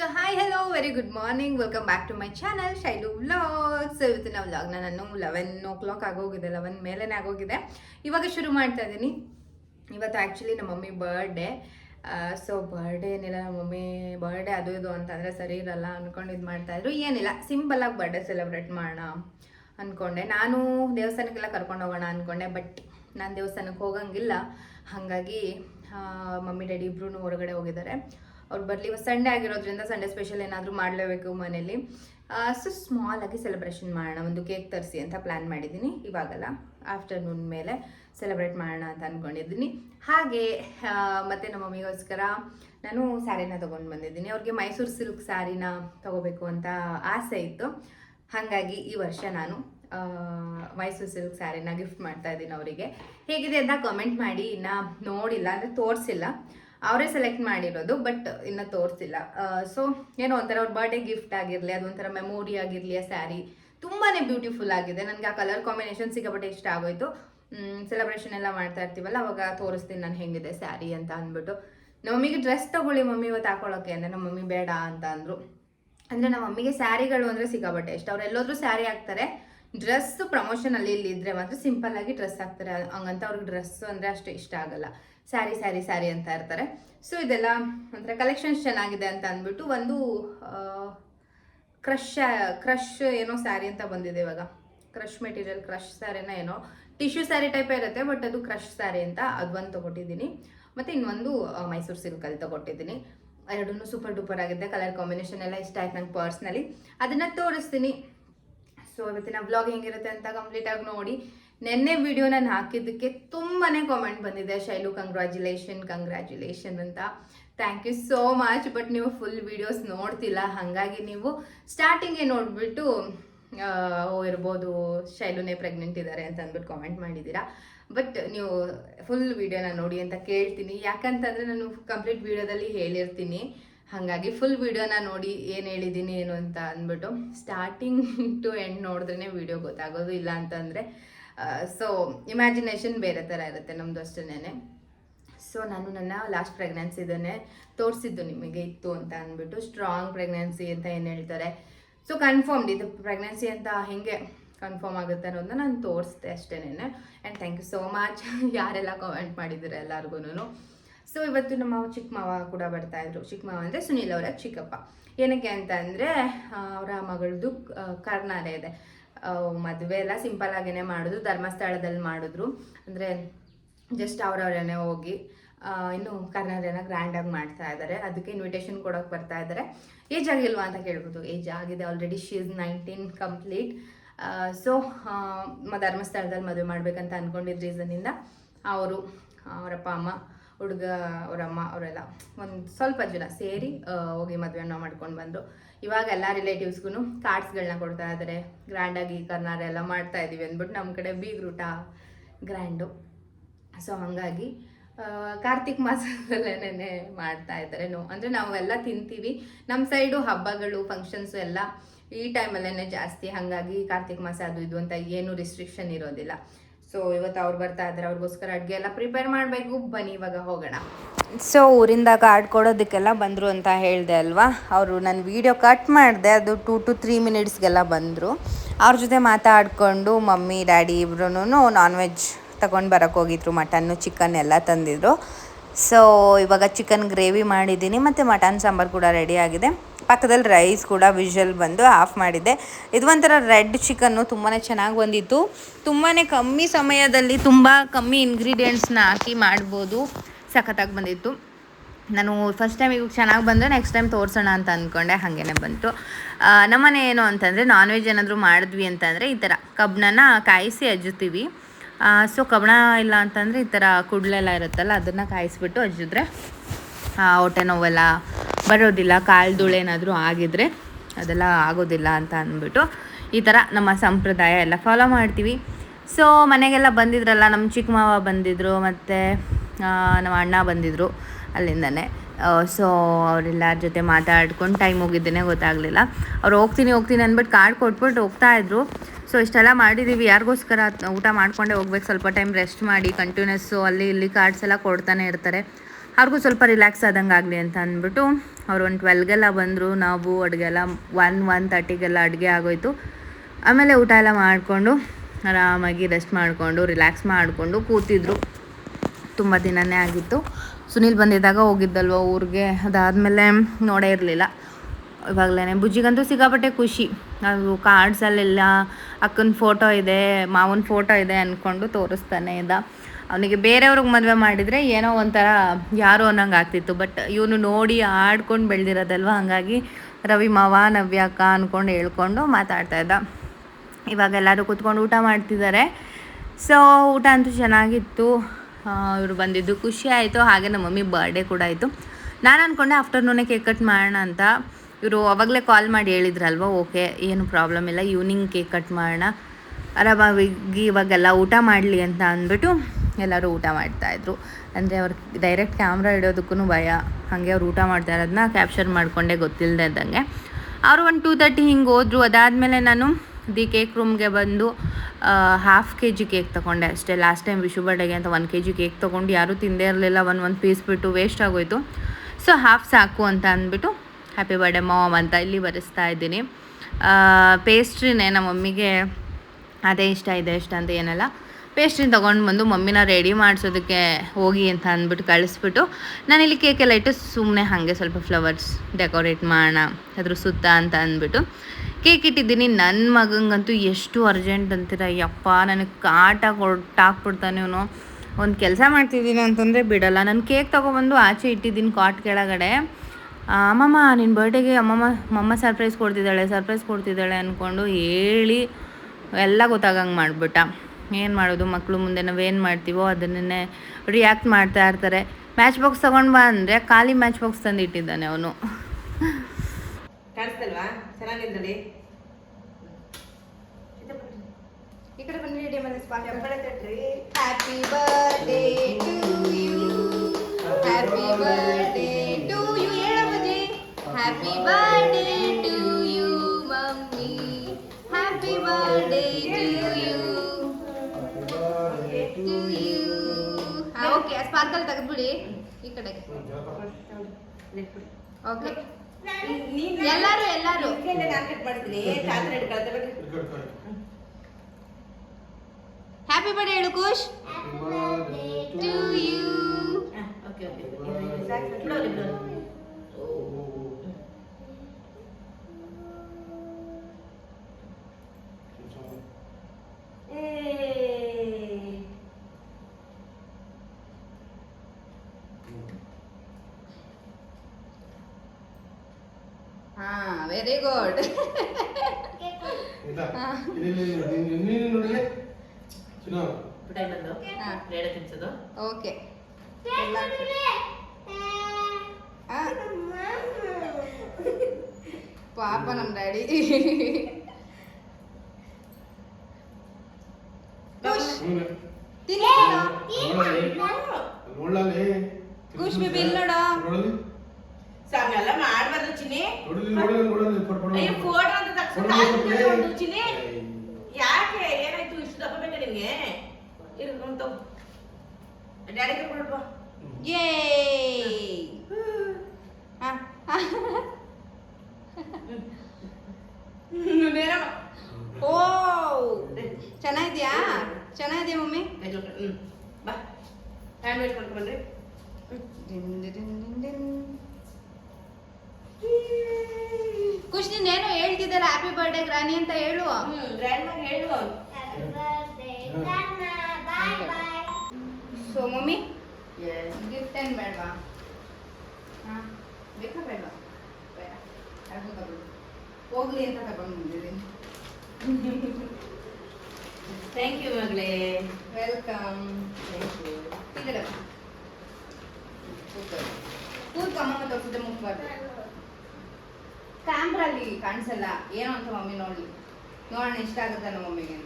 So hi hello very good morning welcome back to my channel Shailu vlogs ಇವತ್ತಿನ vlog ನಾನು eleven o'clock ಆಗೋಗಿದೆ eleven ಮೇಲೇ ಆಗೋಗಿದೆ ಇವಾಗ ಶುರು ಮಾಡ್ತಾ ಇದ್ದೀನಿ ಇವತ್ತು ಆ್ಯಕ್ಚುಲಿ ನಮ್ಮ ಮಮ್ಮಿ ಬರ್ಡೇ ಸೊ ಬರ್ಡೇ ಏನಿಲ್ಲ, ನಮ್ಮ ಮಮ್ಮಿ ಬರ್ಡೇ ಅದು ಇದು ಅಂತಂದರೆ ಸರಿ ಇರಲ್ಲ ಅಂದ್ಕೊಂಡು ಇದು ಮಾಡ್ತಾಯಿದ್ರು ಏನಿಲ್ಲ ಸಿಂಪಲ್ಲಾಗಿ ಬರ್ಡೇ ಸೆಲೆಬ್ರೇಟ್ ಮಾಡೋಣ ಅಂದ್ಕೊಂಡೆ ನಾನು ದೇವಸ್ಥಾನಕ್ಕೆಲ್ಲ ಕರ್ಕೊಂಡು ಹೋಗೋಣ ಅಂದ್ಕೊಂಡೆ ಬಟ್ ನಾನು ದೇವಸ್ಥಾನಕ್ಕೆ ಹೋಗಂಗಿಲ್ಲ. ಹಾಗಾಗಿ ಮಮ್ಮಿ ಡ್ಯಾಡಿ ಇಬ್ರು ಹೊರಗಡೆ ಹೋಗಿದ್ದಾರೆ. ಅವ್ರು ಬರಲಿ. ಸಂಡೇ ಆಗಿರೋದ್ರಿಂದ ಸಂಡೇ ಸ್ಪೆಷಲ್ ಏನಾದರೂ ಮಾಡಲೇಬೇಕು ಮನೇಲಿ. ಸೊ ಸ್ಮಾಲ್ ಆಗಿ ಸೆಲೆಬ್ರೇಷನ್ ಮಾಡೋಣ. ಒಂದು ಕೇಕ್ ತರಿಸಿ ಅಂತ ಪ್ಲ್ಯಾನ್ ಮಾಡಿದ್ದೀನಿ. ಇವಾಗಲ್ಲ ಆಫ್ಟರ್ನೂನ್ ಮೇಲೆ ಸೆಲೆಬ್ರೇಟ್ ಮಾಡೋಣ ಅಂತ ಅಂದ್ಕೊಂಡಿದ್ದೀನಿ ಹಾಗೆ ಮತ್ತು ನಮ್ಮ ಮಮ್ಮಿಗೋಸ್ಕರ ನಾನು ಸ್ಯಾರಿನ ತೊಗೊಂಡು ಬಂದಿದ್ದೀನಿ. ಅವ್ರಿಗೆ ಮೈಸೂರು ಸಿಲ್ಕ್ ಸ್ಯಾರಿನ ತಗೋಬೇಕು ಅಂತ ಆಸೆ ಇತ್ತು. ಹಾಗಾಗಿ ಈ ವರ್ಷ ನಾನು ಮೈಸೂರು ಸಿಲ್ಕ್ ಸ್ಯಾರಿನ ಗಿಫ್ಟ್ ಮಾಡ್ತಾ ಇದ್ದೀನಿ ಅವರಿಗೆ. ಹೇಗಿದೆ ಅಂತ ಕಮೆಂಟ್ ಮಾಡಿ. ಇನ್ನು ನೋಡಿಲ್ಲ, ಅಂದರೆ ತೋರಿಸಿಲ್ಲ. ಅವರೇ ಸೆಲೆಕ್ಟ್ ಮಾಡಿರೋದು ಬಟ್ ಇನ್ನು ತೋರಿಸಿಲ್ಲ. ಸೊ ಏನೋ ಒಂಥರ ಅವ್ರ ಬರ್ಡೇ ಗಿಫ್ಟ್ ಆಗಿರಲಿ ಅದೊಂಥರ ಮೆಮೊರಿ ಆಗಿರಲಿ ಆ ಸ್ಯಾರಿ ತುಂಬಾ ಬ್ಯೂಟಿಫುಲ್ ಆಗಿದೆ. ನನಗೆ ಆ ಕಲರ್ ಕಾಂಬಿನೇಷನ್ ಸಿಕ್ಕಾಪಟ್ಟೆ ಇಷ್ಟ ಆಗೋಯ್ತು. ಸೆಲೆಬ್ರೇಷನ್ ಎಲ್ಲ ಮಾಡ್ತಾ ಇರ್ತೀವಲ್ಲ, ಅವಾಗ ತೋರಿಸ್ತೀನಿ ನಾನು ಹೆಂಗಿದೆ ಸ್ಯಾರಿ ಅಂತ ಅಂದ್ಬಿಟ್ಟು. ನಮ್ಮ ಮಮ್ಮಿಗೆ ಡ್ರೆಸ್ ತಗೊಳ್ಳಿ ಮಮ್ಮಿ ಇವತ್ತು ಹಾಕೊಳ್ಳೋಕೆ ಅಂದರೆ ನಮ್ಮ ಮಮ್ಮಿ ಬೇಡ ಅಂತ ಅಂದರು. ಅಂದರೆ ನಮ್ಮ ಮಮ್ಮಿಗೆ ಸ್ಯಾರಿಗಳು ಅಂದರೆ ಸಿಕ್ಕಾಪಟ್ಟೆ ಇಷ್ಟ. ಅವ್ರು ಎಲ್ಲೋದ್ರೂ ಸ್ಯಾರಿ ಹಾಕ್ತಾರೆ. ಡ್ರೆಸ್ ಪ್ರಮೋಷನ್ ಅಲ್ಲಿ ಇಲ್ಲಿ ಇದ್ರೆ ಮಾತ್ರ ಸಿಂಪಲ್ ಆಗಿ ಡ್ರೆಸ್ ಹಾಕ್ತಾರೆ. ಹಂಗಂತ ಅವ್ರಿಗೆ ಡ್ರೆಸ್ ಅಂದರೆ ಅಷ್ಟು ಇಷ್ಟ ಆಗಲ್ಲ. ಸ್ಯಾರಿ ಸ್ಯಾರಿ ಸ್ಯಾರಿ ಅಂತ ಇರ್ತಾರೆ. ಸೊ ಇದೆಲ್ಲ ಅಂದರೆ ಕಲೆಕ್ಷನ್ಸ್ ಚೆನ್ನಾಗಿದೆ ಅಂತ ಅಂದ್ಬಿಟ್ಟು ಒಂದು ಕ್ರಶ್ ಕ್ರಶ್ ಏನೋ ಸ್ಯಾರಿ ಅಂತ ಬಂದಿದೆ ಇವಾಗ. ಕ್ರಶ್ ಮೆಟೀರಿಯಲ್ ಕ್ರಶ್ ಸ್ಯಾರಿನ ಏನೋ. ಟಿಶ್ಯೂ ಸ್ಯಾರಿ ಟೈಪೇ ಇರುತ್ತೆ ಬಟ್ ಅದು ಕ್ರಶ್ ಸ್ಯಾರಿ ಅಂತ ಅದು ಒಂದು ತೊಗೊಟ್ಟಿದ್ದೀನಿ. ಮತ್ತು ಇನ್ನೊಂದು ಮೈಸೂರು ಸಿಲ್ಕಲ್ಲಿ ತೊಗೊಟ್ಟಿದ್ದೀನಿ. ಎರಡೂ ಸೂಪರ್ ಡೂಪರ್ ಆಗಿದೆ ಕಲರ್ ಕಾಂಬಿನೇಷನ್ ಎಲ್ಲ ಇಷ್ಟ ಆಯ್ತು ನಂಗೆ ಪರ್ಸ್ನಲಿ ಅದನ್ನು ತೋರಿಸ್ತೀನಿ. ಸೊ ಇವತ್ತಿನ ವ್ಲಾಗ್ ಹೆಂಗಿರುತ್ತೆ ಅಂತ ಕಂಪ್ಲೀಟ್ ಆಗಿ ನೋಡಿ. ನಿನ್ನೆ ವಿಡಿಯೋ ನಾನು ಹಾಕಿದ್ದಕ್ಕೆ ತುಂಬಾ ಕಾಮೆಂಟ್ ಬಂದಿದೆ. ಶೈಲು ಕಂಗ್ರ್ಯಾಚುಲೇಷನ್ ಕಂಗ್ರ್ಯಾಚುಲೇಷನ್ ಅಂತ. Thank you so much but ನೀವು ಫುಲ್ ವಿಡಿಯೋಸ್ ನೋಡ್ತಿಲ್ಲ. ಹಾಗಾಗಿ ನೀವು ಸ್ಟಾರ್ಟಿಂಗೇ ನೋಡಿಬಿಟ್ಟು ಓ, ಇರ್ಬೋದು, ಶೈಲುನೇ ಪ್ರೆಗ್ನೆಂಟ್ ಇದ್ದಾರೆ ಅಂತ ಅಂದ್ಬಿಟ್ಟು ಕಾಮೆಂಟ್ ಮಾಡಿದ್ದೀರಾ. ಬಟ್ ನೀವು ಫುಲ್ ವಿಡಿಯೋನ ನೋಡಿ ಅಂತ ಕೇಳ್ತೀನಿ. ಯಾಕಂತಂದರೆ ನಾನು ಕಂಪ್ಲೀಟ್ ವಿಡಿಯೋದಲ್ಲಿ ಹೇಳಿರ್ತೀನಿ. ಹಾಗಾಗಿ ಫುಲ್ ವಿಡಿಯೋನ ನೋಡಿ ಏನು ಹೇಳಿದ್ದೀನಿ, ಏನು ಅಂತ ಅಂದ್ಬಿಟ್ಟು ಸ್ಟಾರ್ಟಿಂಗ್ ಟು ಎಂಡ್ ನೋಡಿದ್ರೇ ವಿಡಿಯೋ ಗೊತ್ತಾಗೋದು ಇಲ್ಲ ಅಂತಂದರೆ ಸೊ ಇಮ್ಯಾಜಿನೇಷನ್ ಬೇರೆ ಥರ ಇರುತ್ತೆ ನಮ್ಮದು ಅಷ್ಟೇನೆ. ಸೊ ನಾನು ನನ್ನ ಲಾಸ್ಟ್ ಪ್ರೆಗ್ನೆನ್ಸಿದನ್ನೇ ತೋರಿಸಿದ್ದು ನಿಮಗೆ ಇತ್ತು ಅಂತ ಅಂದ್ಬಿಟ್ಟು ಸ್ಟ್ರಾಂಗ್ ಪ್ರೆಗ್ನೆನ್ಸಿ ಅಂತ ಏನು ಹೇಳ್ತಾರೆ. ಸೊ ಕನ್ಫರ್ಮ್ಡ್ ಇದು ಪ್ರೆಗ್ನೆನ್ಸಿ ಅಂತ ಹೇಗೆ ಕನ್ಫರ್ಮ್ ಆಗುತ್ತೆ ಅನ್ನೋದನ್ನ ನಾನು ತೋರಿಸ್ದೆ ಅಷ್ಟೇನೆ. And thank you so much ಯಾರೆಲ್ಲ ಕಾಮೆಂಟ್ ಮಾಡಿದ್ದೀರ ಎಲ್ಲರಿಗೂ ಸೊ ಇವತ್ತು ನಮ್ಮ ಚಿಕ್ಕ ಮಾವ ಕೂಡ ಬರ್ತಾಯಿದ್ರು ಚಿಕ್ಕ ಮಾವ ಅಂದರೆ ಸುನೀಲ್ ಅವರ ಚಿಕ್ಕಪ್ಪ. ಏನಕ್ಕೆ ಅಂತ ಅಂದರೆ ಅವರ ಮಗಳದ್ದು ಕರ್ನಾರೆ ಇದೆ. ಮದುವೆ ಎಲ್ಲ ಸಿಂಪಲ್ ಆಗಿನೇ ಮಾಡಿದ್ರು ಧರ್ಮಸ್ಥಳದಲ್ಲಿ ಮಾಡಿದ್ರು. ಅಂದರೆ ಜಸ್ಟ್ ಅವರವರೇನೆ ಹೋಗಿ ಇನ್ನು ಕರ್ನಾಟಕನ ಗ್ರ್ಯಾಂಡಾಗಿ ಮಾಡ್ತಾ ಇದ್ದಾರೆ ಅದಕ್ಕೆ ಇನ್ವಿಟೇಷನ್ ಕೊಡೋಕೆ ಬರ್ತಾ ಇದ್ದಾರೆ ಏಜ್ ಆಗಿಲ್ವಾ ಅಂತ ಕೇಳ್ಬೋದು. ಏಜ್ ಆಗಿದೆ already she is nineteen complete so ಧರ್ಮಸ್ಥಳದಲ್ಲಿ ಮದುವೆ ಮಾಡ್ಬೇಕಂತ ಅಂದ್ಕೊಂಡಿದ್ದ ರೀಸನಿಂದ ಅವರು ಅವರಪ್ಪ, ಅಮ್ಮ ಹುಡುಗ, ಅವರಮ್ಮ, ಅವರೆಲ್ಲ ಒಂದು ಸ್ವಲ್ಪ ಜನ ಸೇರಿ ಹೋಗಿ ಮದುವೆನ ಮಾಡ್ಕೊಂಡು ಬಂದರು ಇವಾಗ ಎಲ್ಲ ರಿಲೇಟಿವ್ಸ್ಗೂ ಕಾರ್ಡ್ಸ್ಗಳನ್ನ ಕೊಡ್ತಾ ಇದ್ದಾರೆ ಗ್ರ್ಯಾಂಡಾಗಿ ಕರ್ನಾರ ಎಲ್ಲ ಮಾಡ್ತಾ ಇದ್ದೀವಿ ಅಂದ್ಬಿಟ್ಟು ನಮ್ಮ ಕಡೆ ಬೀಗ್ರೂಟ ಗ್ರ್ಯಾಂಡು ಸೊ ಹಾಗಾಗಿ ಕಾರ್ತಿಕ್ ಮಾಸದಲ್ಲೇನೆ ಮಾಡ್ತಾ ಇದ್ದಾರೆ ನೋ ಅಂದರೆ ನಾವೆಲ್ಲ ತಿಂತೀವಿ. ನಮ್ಮ ಸೈಡು ಹಬ್ಬಗಳು ಫಂಕ್ಷನ್ಸು ಎಲ್ಲ ಈ ಟೈಮಲ್ಲೇ ಜಾಸ್ತಿ. ಹಾಗಾಗಿ ಕಾರ್ತಿಕ್ ಮಾಸ ಅದು ಇದು ಅಂತ ಏನು ರಿಸ್ಟ್ರಿಕ್ಷನ್ ಇರೋದಿಲ್ಲ. ಸೊ ಇವತ್ತು ಅವ್ರು ಬರ್ತಾ ಇದ್ದಾರೆ ಅವ್ರಿಗೋಸ್ಕರ ಅಡುಗೆ ಎಲ್ಲ ಪ್ರಿಪೇರ್ ಮಾಡಬೇಕು. ಬನ್ನಿ, ಇವಾಗ ಹೋಗೋಣ. ಸೊ ಊರಿಂದ ಆಡ್ಕೊಡೋದಕ್ಕೆಲ್ಲ ಕೊಡೋದಕ್ಕೆಲ್ಲ ಬಂದರು ಅಂತ ಹೇಳಿದೆ ಅಲ್ವಾ? ಅವರು ನಾನು ವೀಡಿಯೋ ಕಟ್ ಮಾಡಿದೆ, ಅದು ಟೂ ಟು ತ್ರೀ ಮಿನಿಟ್ಸ್ಗೆಲ್ಲ ಬಂದರು. ಅವ್ರ ಜೊತೆ ಮಾತಾಡಿಕೊಂಡು ಮಮ್ಮಿ, ಡ್ಯಾಡಿ ಇಬ್ರು ನಾನ್ ವೆಜ್ ತಗೊಂಡು ಬರೋಕ್ಕೆ ಹೋಗಿದ್ರು. ಮಟನ್ನು ಚಿಕನ್ ಎಲ್ಲ ತಂದಿದ್ರು. ಸೊ ಇವಾಗ ಚಿಕನ್ ಗ್ರೇವಿ ಮಾಡಿದ್ದೀನಿ, ಮತ್ತು ಮಟನ್ ಸಾಂಬಾರು ಕೂಡ ರೆಡಿ ಆಗಿದೆ. ಪಕ್ಕದಲ್ಲಿ ರೈಸ್ ಕೂಡ ವಿಷಲ್ ಬಂದು ಆಫ್ ಮಾಡಿದ್ದೆ. ಇದು ಒಂಥರ ರೆಡ್ ಚಿಕನ್ನು ತುಂಬಾ ಚೆನ್ನಾಗಿ ಬಂದಿತ್ತು. ತುಂಬಾ ಕಮ್ಮಿ ಸಮಯದಲ್ಲಿ ತುಂಬ ಕಮ್ಮಿ ಇಂಗ್ರೀಡಿಯೆಂಟ್ಸ್ನ ಹಾಕಿ ಮಾಡ್ಬೋದು. ಸಖತ್ತಾಗಿ ಬಂದಿತ್ತು. ನಾನು ಫಸ್ಟ್ ಟೈಮ್ ಈಗ ಚೆನ್ನಾಗಿ ಬಂದರೆ ನೆಕ್ಸ್ಟ್ ಟೈಮ್ ತೋರಿಸೋಣ ಅಂತ ಅಂದ್ಕೊಂಡೆ ಹಾಗೇನೆ ಬಂತು. ನಮ್ಮನೆ ಏನು ಅಂತಂದರೆ ನಾನ್ ವೆಜ್ ಏನಾದರೂ ಮಾಡಿದ್ವಿ ಅಂತಂದರೆ ಈ ಥರ ಕಬ್ಬಣನ ಕಾಯಿಸಿ ಅಜ್ಜುತ್ತೀವಿ. ಸೊ ಕಬ್ಬಣ ಇಲ್ಲ ಅಂತಂದರೆ ಈ ಥರ ಕುಡ್ಲೆಲ್ಲ ಇರುತ್ತಲ್ಲ, ಅದನ್ನು ಕಾಯಿಸ್ಬಿಟ್ಟು ಅಜ್ಜಿದ್ರೆ ಹೊಟ್ಟೆ ನೋವೆಲ್ಲ ಬರೋದಿಲ್ಲ, ಕಾಲು ಧೂಳೇನಾದರೂ ಆಗಿದ್ರೆ ಅದೆಲ್ಲ ಆಗೋದಿಲ್ಲ ಅಂತ ಅಂದ್ಬಿಟ್ಟು ಈ ಥರ ನಮ್ಮ ಸಂಪ್ರದಾಯ ಎಲ್ಲ ಫಾಲೋ ಮಾಡ್ತೀವಿ. ಸೊ ಮನೆಗೆಲ್ಲ ಬಂದಿದ್ರಲ್ಲ, ನಮ್ಮ ಚಿಕ್ಕ ಮಾವ ಬಂದಿದ್ದರು ಮತ್ತು ನಮ್ಮ ಅಣ್ಣ ಬಂದಿದ್ದರು ಅಲ್ಲಿಂದನೇ. ಸೊ ಅವರೆಲ್ಲರ ಜೊತೆ ಮಾತಾಡ್ಕೊಂಡು ಟೈಮ್ ಹೋಗಿದ್ದೇನೆ ಗೊತ್ತಾಗಲಿಲ್ಲ. ಅವ್ರು ಹೋಗ್ತೀನಿ ಹೋಗ್ತೀನಿ ಅಂದ್ಬಿಟ್ಟು ಕಾರ್ಡ್ ಕೊಟ್ಬಿಟ್ಟು ಹೋಗ್ತಾಯಿದ್ರು ಸೊ ಇಷ್ಟೆಲ್ಲ ಮಾಡಿದ್ದೀವಿ ಯಾರಿಗೋಸ್ಕರ ಊಟ ಮಾಡಿಕೊಂಡೇ ಹೋಗ್ಬೇಕು. ಸ್ವಲ್ಪ ಟೈಮ್ ರೆಸ್ಟ್ ಮಾಡಿ ಕಂಟಿನ್ಯೂಸ್ಸು ಅಲ್ಲಿ ಇಲ್ಲಿ ಕಾರ್ಡ್ಸ್ ಎಲ್ಲ ಕೊಡ್ತಾನೆ ಇರ್ತಾರೆ. ಅವ್ರಿಗೂ ಸ್ವಲ್ಪ ರಿಲ್ಯಾಕ್ಸ್ ಆದಂಗೆ ಆಗಲಿ ಅಂತ ಅಂದ್ಬಿಟ್ಟು ಅವ್ರು ಒಂದು ಟ್ವೆಲ್ಗೆಲ್ಲ ಬಂದರು, ನಾವು ಅಡುಗೆಲ್ಲ ಒನ್ ಒನ್ ತರ್ಟಿಗೆಲ್ಲ ಅಡುಗೆ ಆಗೋಯ್ತು. ಆಮೇಲೆ ಊಟ ಎಲ್ಲ ಮಾಡಿಕೊಂಡು ಆರಾಮಾಗಿ ರೆಸ್ಟ್ ಮಾಡಿಕೊಂಡು ರಿಲ್ಯಾಕ್ಸ್ ಮಾಡಿಕೊಂಡು ಕೂತಿದ್ರು. ತುಂಬ ದಿನನೇ ಆಗಿತ್ತು. ಸುನಿಲ್ ಬಂದಿದ್ದಾಗ ಹೋಗಿದ್ದಲ್ವ ಊರಿಗೆ? ಅದಾದಮೇಲೆ ನೋಡೇ ಇರಲಿಲ್ಲ. ಇವಾಗಲೇ ಬುಜ್ಜಿಗಂತೂ ಸಿಗಾಪಟ್ಟೆ ಖುಷಿ. ಅದು ಕಾರ್ಡ್ಸಲ್ಲೆಲ್ಲ ಅಕ್ಕನ ಫೋಟೋ ಇದೆ, ಮಾವನ ಫೋಟೋ ಇದೆ ಅಂದ್ಕೊಂಡು ತೋರಿಸ್ತಾನೆ ಇದ್ದ. ಅವನಿಗೆ ಬೇರೆಯವ್ರಿಗೆ ಮದುವೆ ಮಾಡಿದರೆ ಏನೋ ಒಂಥರ ಯಾರು ಅನ್ನೋಂಗೆ ಆಗ್ತಿತ್ತು. ಬಟ್ ಇವನು ನೋಡಿ ಆಡ್ಕೊಂಡು ಬೆಳೆದಿರೋದಲ್ವ? ಹಾಗಾಗಿ ರವಿ ಮಾವ ನವ್ಯಾಕ ಅಂದ್ಕೊಂಡು ಹೇಳ್ಕೊಂಡು ಮಾತಾಡ್ತಾ ಇದ್ದ. ಇವಾಗ ಎಲ್ಲರೂ ಕೂತ್ಕೊಂಡು ಊಟ ಮಾಡ್ತಿದ್ದಾರೆ. ಸೊ ಊಟ ಅಂತೂ ಚೆನ್ನಾಗಿತ್ತು. ಇವರು ಬಂದಿದ್ದು ಖುಷಿ ಆಯಿತು. ಹಾಗೆ ನಮ್ಮ ಮಮ್ಮಿ ಬರ್ಡೇ ಕೂಡ ಆಯಿತು. ನಾನು ಅಂದ್ಕೊಂಡೆ ಆಫ್ಟರ್ನೂನೇ ಕೇಕ್ ಕಟ್ ಮಾಡೋಣ ಅಂತ. ಇವರು ಅವಾಗಲೇ ಕಾಲ್ ಮಾಡಿ ಹೇಳಿದ್ರಲ್ವ? ಓಕೆ ಏನು ಪ್ರಾಬ್ಲಮ್ ಇಲ್ಲ. ಈವ್ನಿಂಗ್ ಕೇಕ್ ಕಟ್ ಮಾಡೋಣ. ಆರಾಮಾಗಿ ಇವಾಗೆಲ್ಲ ಊಟ ಮಾಡಲಿ ಅಂತ ಅಂದ್ಬಿಟ್ಟು ಎಲ್ಲರೂ ಊಟ ಮಾಡ್ತಾಯಿದ್ರು ಅಂದರೆ ಅವ್ರು ಡೈರೆಕ್ಟ್ ಕ್ಯಾಮ್ರಾ ಇಡೋದಕ್ಕೂ ಭಯ. ಹಾಗೆ ಅವ್ರು ಊಟ ಮಾಡ್ತಾ ಇರೋದನ್ನ ಕ್ಯಾಪ್ಚರ್ ಮಾಡಿಕೊಂಡೆ ಗೊತ್ತಿಲ್ಲದೆ ಇದ್ದಂಗೆ. ಅವರು ಒಂದು ಟೂ ತರ್ಟಿ ಹಿಂಗೆ ಹೋದ್ರು. ಅದಾದಮೇಲೆ ನಾನು ದಿ ಕೇಕ್ ರೂಮ್ಗೆ ಬಂದು ಹಾಫ್ ಕೆ ಜಿ ಕೇಕ್ ತೊಗೊಂಡೆ ಅಷ್ಟೇ. ಲಾಸ್ಟ್ ಟೈಮ್ ವಿಶು ಬರ್ಡೇಗೆ ಅಂತ ಒನ್ ಕೆ ಜಿ ಕೇಕ್ ತೊಗೊಂಡು ಯಾರೂ ತಿಂದೇ ಇರಲಿಲ್ಲ. ಒಂದು ಒಂದು ಪೀಸ್ ಬಿಟ್ಟು ವೇಸ್ಟ್ ಆಗೋಯ್ತು. ಸೊ ಹಾಫ್ ಸಾಕು ಅಂತ ಅಂದ್ಬಿಟ್ಟು ಹ್ಯಾಪಿ ಬರ್ಡೇ ಮಾಮ್ ಅಂತ ಇಲ್ಲಿ ಬರೆಸ್ತಾ ಇದ್ದೀನಿ. ಪೇಸ್ಟ್ರಿನೇ ನಮ್ಮ ಮಮ್ಮಿಗೆ ಅದೇ ಇಷ್ಟ, ಇದೆ ಇಷ್ಟ ಅಂತ ಏನಲ್ಲ. ಪೇಸ್ಟ್ರಿನ ತೊಗೊಂಡು ಬಂದು ಮಮ್ಮಿನ ರೆಡಿ ಮಾಡಿಸೋದಕ್ಕೆ ಹೋಗಿ ಅಂತ ಅಂದ್ಬಿಟ್ಟು ಕಳಿಸ್ಬಿಟ್ಟು ನಾನು ಇಲ್ಲಿ ಕೇಕೆಲ್ಲ ಇಟ್ಟು ಸುಮ್ಮನೆ ಹಾಗೆ ಸ್ವಲ್ಪ ಫ್ಲವರ್ಸ್ ಡೆಕೋರೇಟ್ ಮಾಡೋಣ, ಅದ್ರ ಸುತ್ತ ಅಂತ ಅಂದ್ಬಿಟ್ಟು ಕೇಕ್ ಇಟ್ಟಿದ್ದೀನಿ. ನನ್ನ ಮಗಂಗಂತೂ ಎಷ್ಟು ಅರ್ಜೆಂಟ್ ಅಂತೀರ, ಯಪ್ಪ, ನನಗೆ ಕಾಟ ಕೊಟ್ಟಾಕ್ಬಿಡ್ತಾನೆ ಇವನು. ಒಂದು ಕೆಲಸ ಮಾಡ್ತಿದ್ದೀನಿ ಅಂತಂದರೆ ಬಿಡಲ್ಲ. ನಾನು ಕೇಕ್ ತೊಗೊಬಂದು ಆಚೆ ಇಟ್ಟಿದ್ದೀನಿ ಕಾಟ್ ಕೆಳಗಡೆ. ಅಮ್ಮಮ್ಮ ನಿನ್ನ ಬರ್ಡೇಗೆ ಅಮ್ಮಮ್ಮ ಮಮ್ಮ ಸರ್ಪ್ರೈಸ್ ಕೊಡ್ತಿದ್ದಾಳೆ ಸರ್ಪ್ರೈಸ್ ಕೊಡ್ತಿದ್ದಾಳೆ ಅಂದ್ಕೊಂಡು ಹೇಳಿ, ಎಲ್ಲ ಗೊತ್ತಾಗಂಗೆ ಮಾಡಿಬಿಟ್ಟ. ಏನು ಮಾಡೋದು ಮಕ್ಕಳು ಮುಂದೆ ನಾವೇನು ಮಾಡ್ತೀವೋ ಅದನ್ನೇ ರಿಯಾಕ್ಟ್ ಮಾಡ್ತಾ ಇರ್ತಾರೆ ಮ್ಯಾಚ್ ಬಾಕ್ಸ್ ತಗೊಂಡು ಬಾ ಅಂದರೆ ಖಾಲಿ ಮ್ಯಾಚ್ ಬಾಕ್ಸ್ ತಂದು ಇಟ್ಟಿದ್ದಾನೆ ಅವನು ಕಾಣಿಸ್ತಲ್ವಾ ಚೆನ್ನಾಗಿದ್ದಡಿ ಈ ಕಡೆ ಬನ್ನಿ ಹ್ಯಾಪಿ ಓಕೆ ಸ್ಪಾರ್ಕಲ್ ತೆಗೆದ್ಬಿಡಿ ಈ ಕಡೆಗೆ ಓಕೆ ಎಲ್ಲರೂ ಎಲ್ಲರೂ ನಾನು ಕಟ್ ಮಾಡ್ತೀನಿ ಚಾತ್ರ ಹಿಡ್ಕೊಳ್ತೇವೆ ಹ್ಯಾಪಿ ಬರ್ಡೇ ಹೇಳು ಖುಷ್ ಟು ಯು ಓಕೆ ಓಕೆ ಸಾಕು ಬಿಡೋರು ಬಿಡೋರು ಹಾ ವೆರಿ ಗುಡ್ ಇಲ್ಲ ನಮ್ಮ ಸಾಂಗೆಲ್ಲ ಮಾಡ್ಬಾರ್ದು ಪಟ್ ಅಯ್ಯೋ ಫೋಟೋ ಅಂತ ತಕ್ಷಣ ಯಾಕೆ ಏನಾಯ್ತು? ಇಷ್ಟು ದಪ್ಪ ಬೇಕಾ ನಿನ್ಗೆ ಇರು ಅಂತ ಡ್ಯಾಡಿ ಏ ನೇರಮ್ಮ ಓ ಚೆನ್ನಾಗಿದ್ಯಾ ಚೆನ್ನಾಗಿದ್ಯಾ ಮಮ್ಮಿ ಹ್ಮ್ ಬಾ ಹ್ಯಾಂಡ್ ವಾಶ್ ಮಾಡ್ಕೊಂಡು ಬನ್ರಿ ಖುಷ್ ನೀನೇನೋ ಹೇಳ್ತಿದ್ದಲ್ಲ ಹ್ಯಾಪಿ ಬರ್ಡೇ ಗ್ರಾನಿ ಅಂತ ಹೇಳು ಹ್ಮ್ ಗ್ರ್ಯಾಂಡ್ ಮಾಗ ಹೇಳು ಸೊ ಮಮ್ಮಿ ಗಿಫ್ಟ್ ಏನು ಬೇಡವಾ ಹಾಂ ಬೇಕಾ ಬೇಡವಾ ಬೇಡ. ಯಾರಿಗೂ ತಗೊಂಡು ಹೋಗ್ಲಿ ಅಂತ ತಗೊಂಡು ಬಂದಿದ್ದೀನಿ ಥ್ಯಾಂಕ್ ಯು ಮಗಳೇ. ವೆಲ್ಕಮ್ ಥ್ಯಾಂಕ್ ಯು ಈ ಕಡೆ ಬಾ. ಕೂತ್ಕೊ. ಕೂತ್ಕೊ, ಅಮ್ಮಮ್ಮ ತೋರಿಸಿದ್ರೆ ಮುಟ್ಬಾರ್ದು ಕ್ಯಾಮ್ರಲ್ಲಿ ಕಾಣಿಸಲ್ಲ? ಏನೋ ಅಂತ ಮಮ್ಮಿ ನೋಡ್ಲಿ ನೋಡೋಣ ಇಷ್ಟ ಆಗುತ್ತೆ ನಮ್ಮ ಮಮ್ಮಿಗೆ.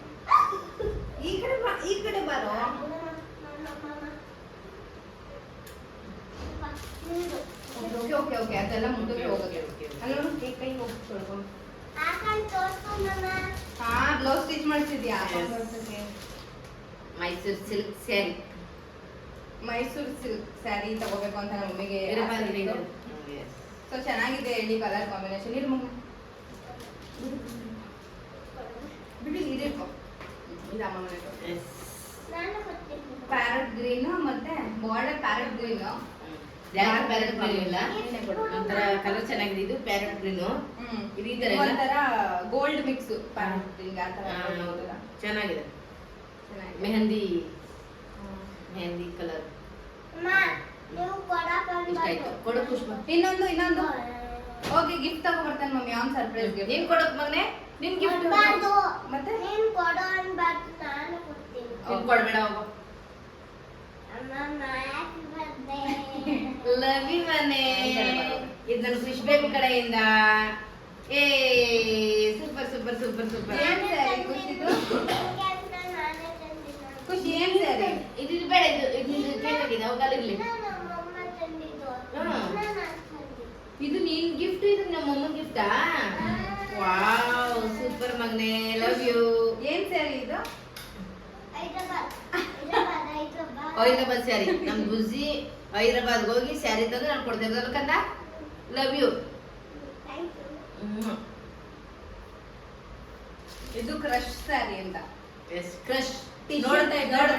ಈ ಕಡೆ ಬಾ ಈ ಕಡೆ ಬಾರೋ. ಓಕೆ ಓಕೆ ಓಕೆ ಅದೆಲ್ಲ ಮುಂದಕ್ಕೆ ಹೋಗುತ್ತೆ. ಅಲ್ಲ ಕೈ ಕೈ ಹೋಗಿ ತೊಳ್ಕೊಂಡು ಹಾ ಬ್ಲೌಸ್ ಸ್ಟಿಚ್ ಮಾಡ್ತಿದ್ಯಾ. Mysuru silk sari Mysuru silk sari ತಗೋಬೇಕು ಅಂತ ನಮ್ಮ ಮಮ್ಮಿಗೆ ಸೊ ಚೆನ್ನಾಗಿದೆ ಹೇಳಿ ಕಲರ್ ಕಾಂಬಿನೇಷನ್ ಇರು ಮಗು. ಬಿಡಿ ಇದಿರ್ಕೊ ಇದು ಅಮ್ಮ ಮನೆ ಪ್ಯಾರೆಟ್ ಗ್ರೀನ್ ಮತ್ತೆ ಬಾರ್ಡರ್ ಪ್ಯಾರಟ್ ಗ್ರೀನ್ ಯಾಕೆ ಪ್ಯಾರೆಟ್ ಗ್ರೀನ್ ಇಲ್ಲ? ಒಂಥರ ಕಲರ್ ಚೆನ್ನಾಗಿದೆ. ಇದು ಪ್ಯಾರೆಟ್ ಗ್ರೀನ್ ಇದು ಈ ತರ ಒಂಥರ ಗೋಲ್ಡ್ ಮಿಕ್ಸ್ ಪ್ಯಾರೆಟ್ ಗ್ರೀನ್ ಆ ತರ ಚೆನ್ನಾಗಿದೆ. ಚೆನ್ನಾಗಿದೆ. ಮೆಹಂದಿ. ಮೆಹಂದಿ ಕಲರ್ ಕೊಡು ಪುಷ್ಪ. ಇನ್ನೊಂದು ಇನ್ನೊಂದು. ಹೋಗಿ ಗಿಫ್ಟ್ ತಗೋ ಬರ್ತಾನೆ ಮಮ್ಮಿ ಅವ್ನ್ ಸರ್ಪ್ರೈಸ್ ಗಿಫ್ಟ್ ನೀನ್ ಕೊಡಕ್ ಮಗನೆ. ನಿನ್ ಗಿಫ್ಟ್ ಮತ್ತೆ? ನೀನ್ ಕೊಡ್ಬೇಡ ಹೋಗು. ಲವ್ ಮನೆ ಇದು ನನ್ನ ಖುಷಿ ಬೇಬಿ ಕಡೆಯಿಂದ. ಏ ಸೂಪರ್ ಸೂಪರ್ ಸೂಪರ್ ಸೂಪರ್ ಖುಷಿ ಏನ್ ಸರಿ ಇದು ಇದು ಬೇಡ ಇದು ಇದು ಕೇಳಿದೆ ಅವಾಗ ಇರ್ಲಿ ಇದು ನೀನ್ ಗಿಫ್ಟ್ ಇದು ನಮ್ಮ ಅಮ್ಮ ಗಿಫ್ಟಾ ವಾವ್ ಸೂಪರ್ ಮಗನೆ. ಲವ್ ಯು ಏನ್ ಸರಿ ಇದು? ಹೈದರಾಬಾದ್ ಸ್ಯಾರಿ. ನಮ್ ಬುಜ್ಜಿ ಹೈದರಾಬಾದ್ ಹೋಗಿ ಸ್ಯಾರಿ ತಂದು ನಾನು ಕೊಡ್ತಿರೋದಲ್ಲ ಕಂದ? ಲವ್ ಯು ಇದು ಕ್ರಶ್ ಸ್ಯಾರಿ ಅಂತ. ಕ್ರಶ್ ನೋಡಿದ.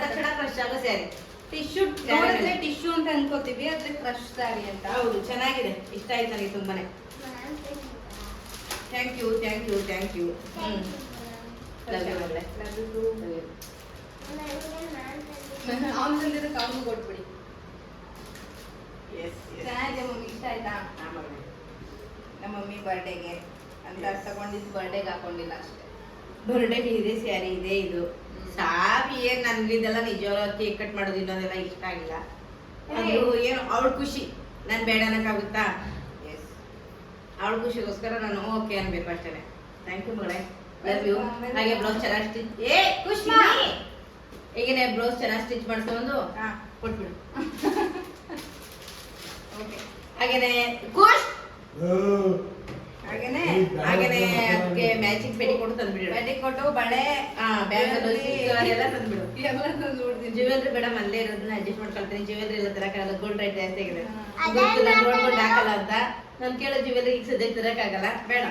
ತಕ್ಷಣ ಕ್ರಶ್ ಆಗೋ ಸ್ಯಾರಿ. ಟಿಶ್ಯೂ ನೋಡಿದ್ರೆ ಟಿಶ್ಯೂ ಅಂತ ಅನ್ಕೋತೀವಿ ಆದ್ರೆ ಕ್ರಶ್ ಸ್ಯಾರಿ ಅಂತ. ಹೌದು ಚೆನ್ನಾಗಿದೆ. ಇಷ್ಟ ಆಯ್ತು ನನಗೆ ತುಂಬಾನೇ. Thank you thank you thank you hmm. Love you ಮಗಳೇ ಅವ್ನ್ ತಂದಿದ್ದಕ್ಕೆ ಅವ್ನಿಗೆ ಕೊಟ್ಬಿಡಿ ಎಸ್ ಚೆನ್ನಾಗಿದೆ ಮಮ್ಮಿ ಇಷ್ಟ ಆಯ್ತಾ? ನಮ್ಮ ಮಮ್ಮಿ ಬರ್ಡೇಗೆ ಅಂತ ತಗೊಂಡಿದ್ದು ಬರ್ಡೇಗೆ ಹಾಕೊಂಡಿಲ್ಲ ಅಷ್ಟೇ. ಬರ್ಡೇಗೆ ಇದೆ ಸ್ಯಾರಿ ಇದೆ ಇದು. ಸಾಬಿ ಏನ್ ನನ್ಗೆ ಇದೆಲ್ಲ ನಿಜವಾಗ್ಲೂ ಕೇಕ್ ಕಟ್ ಮಾಡೋದು ಇನ್ನೊಂದೆಲ್ಲ ಇಷ್ಟ ಆಗಿಲ್ಲ. ಅದು ಏನು ಅವಳ ಖುಷಿ. ನಾನು ಬೇಡ ಅನ್ನಕ್ಕಾಗುತ್ತಾ? ಎಸ್ ಅವಳ ಖುಷಿಗೋಸ್ಕರ ನಾನು ಓಕೆ ಅನ್ಬೇಕು ಅಷ್ಟೇ ಥ್ಯಾಂಕ್ ಯು ಮಗಳೇ. ಲವ್ ಯು ಹಾಗೆ ಬ್ಲೌಸ್ ಚೆನ್ನಾಗಿ ಏ ಖುಷಿ ಈಗೇನೆ ಬ್ಲೌಸ್ ಚೆನ್ನಾಗಿ ಸ್ಟಿಚ್ ಮಾಡ್ಕೊಂಡು ಹಾ. ಕೊಟ್ಬಿಡು. ಓಕೆ ಹಾಗೇನೆ ಖುಷ್. ಹಾಗೇನೆ ಹಾಗೇನೆ ಅದಕ್ಕೆ ಮ್ಯಾಚಿಂಗ್ ಪೆಟ್ಟಿ ಕೊಟ್ಟು ತಂದ್ಬಿಡು. ಪೆಟ್ಟಿ ಕೊಟ್ಟು ಬಳೆ ಹಾ ಬ್ಯಾಂಗಲ್ ಎಲ್ಲ ತಂದ್ಬಿಡು. ಎಲ್ಲ ತಂದು ಬಿಡ್ತೀನಿ ಜ್ಯುವೆಲ್ರಿ ಬೇಡ ಅಲ್ಲೇ ಇರೋದನ್ನ ಅಡ್ಜಸ್ಟ್ ಮಾಡ್ಕೊಳ್ತೀನಿ. ಜ್ಯುವೆಲ್ರಿ ಎಲ್ಲ ತರಕಾಗಲ್ಲ ಗೋಲ್ಡ್ ರೈಟ್ ಜಾಸ್ತಿ ಆಗಿದೆ. ನೋಡ್ಕೊಂಡು ಹಾಕಲ್ಲ ಅಂತ. ನಾನು ಕೇಳೋ ಜ್ಯುವೆಲ್ರಿ ಈಗ ಸದ್ಯಕ್ಕೆ ತರಕಾಗಲ್ಲ. ಬೇಡ.